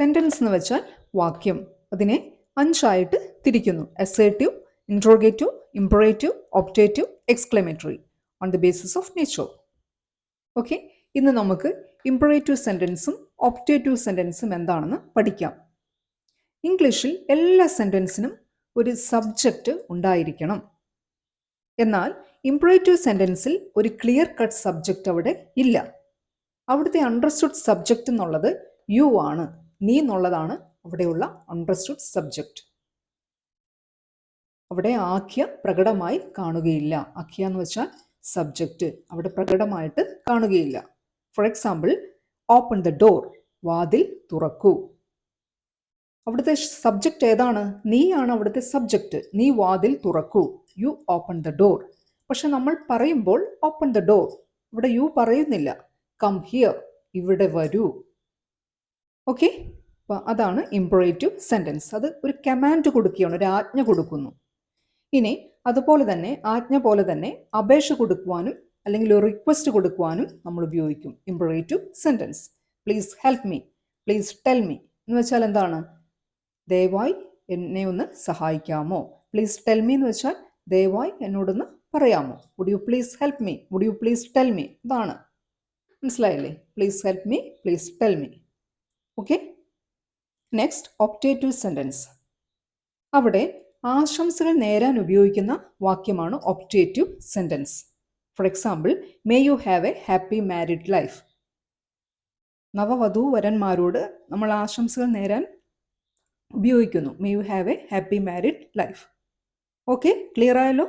Sentence എന്ന് വെച്ചാൽ വാക്യം. അതിനെ അഞ്ചായിട്ട് തിരിക്കുന്നു. Assertive interrogative imperative optative exclamatory on the basis of nature okay ഇന്ന് നമുക്ക് ഇംപറേറ്റീവ് സെന്റൻസും ഒപ്റ്റേറ്റീവ് സെന്റൻസും എന്താണെന്ന് പഠിക്കാം. ഇംഗ്ലീഷിൽ എല്ലാ സെന്റൻസിനും ഒരു സബ്ജക്റ്റ് ഉണ്ടായിരിക്കണം. എന്നാൽ ഇംപറേറ്റീവ് സെന്റൻസിൽ ഒരു ക്ലിയർ കട്ട് സബ്ജക്റ്റ് അവിടെ ഇല്ല. അവിടുത്തെ അണ്ടർസ്റ്റുഡ് സബ്ജക്റ്റ് എന്നുള്ളത് യു ആണ്. നീ എന്നുള്ളതാണ് അവിടെയുള്ള അണ്ടർസ്റ്റുഡ് സബ്ജക്റ്റ് അവിടെ ആഖ്യ പ്രകടമായി കാണുകയില്ല. ആഖ്യ എന്ന് വെച്ചാൽ സബ്ജക്റ്റ് അവിടെ പ്രകടമായിട്ട് കാണുകയില്ല. For example open the door വാതിൽ തുറക്കൂ. അവിടുത്തെ സബ്ജക്റ്റ് ഏതാണ്? നീയാണ് അവിടുത്തെ സബ്ജക്റ്റ് നീ വാതിൽ തുറക്കൂ. യു ഓപ്പൺ ദ ഡോർ പക്ഷെ നമ്മൾ പറയുമ്പോൾ ഓപ്പൺ ദ ഡോർ ഇവിടെ യു പറയുന്നില്ല. കം ഹിയർ ഇവിടെ വരൂ. ഓക്കെ അപ്പോൾ അതാണ് ഇംപറേറ്റീവ് സെന്റൻസ് അത് ഒരു കമാൻഡ് കൊടുക്കുകയാണ് ഒരു ആജ്ഞ കൊടുക്കുന്നു. ഇനി അതുപോലെ തന്നെ ആജ്ഞ പോലെ തന്നെ അപേക്ഷ കൊടുക്കുവാനും അല്ലെങ്കിൽ ഒരു റിക്വസ്റ്റ് കൊടുക്കുവാനും നമ്മൾ ഉപയോഗിക്കും. Imperative sentence please help me please tell me എന്ന് വെച്ചാൽ എന്താണ്? ദയവായി എന്നെ ഒന്ന് സഹായിക്കാമോ? പ്ലീസ് ടെൽ മീ എന്ന് വെച്ചാൽ ദയവായി എന്നോടൊന്ന് പറയാമോ? Would you please help me would you please tell me ഇതാണ്. മനസ്സിലായില്ലേ? Please help me please tell me okay next optative sentence അവിടെ ആശംസകൾ നേരാൻ ഉപയോഗിക്കുന്ന വാക്യമാണ് optative sentence for example may you have a happy married life നവവധു വരന്മാരോട് നമ്മൾ ആശംസകൾ നേരാൻ ഉപയോഗിക്കുന്നു. May you have a happy married life okay clear ആയല്ലോ?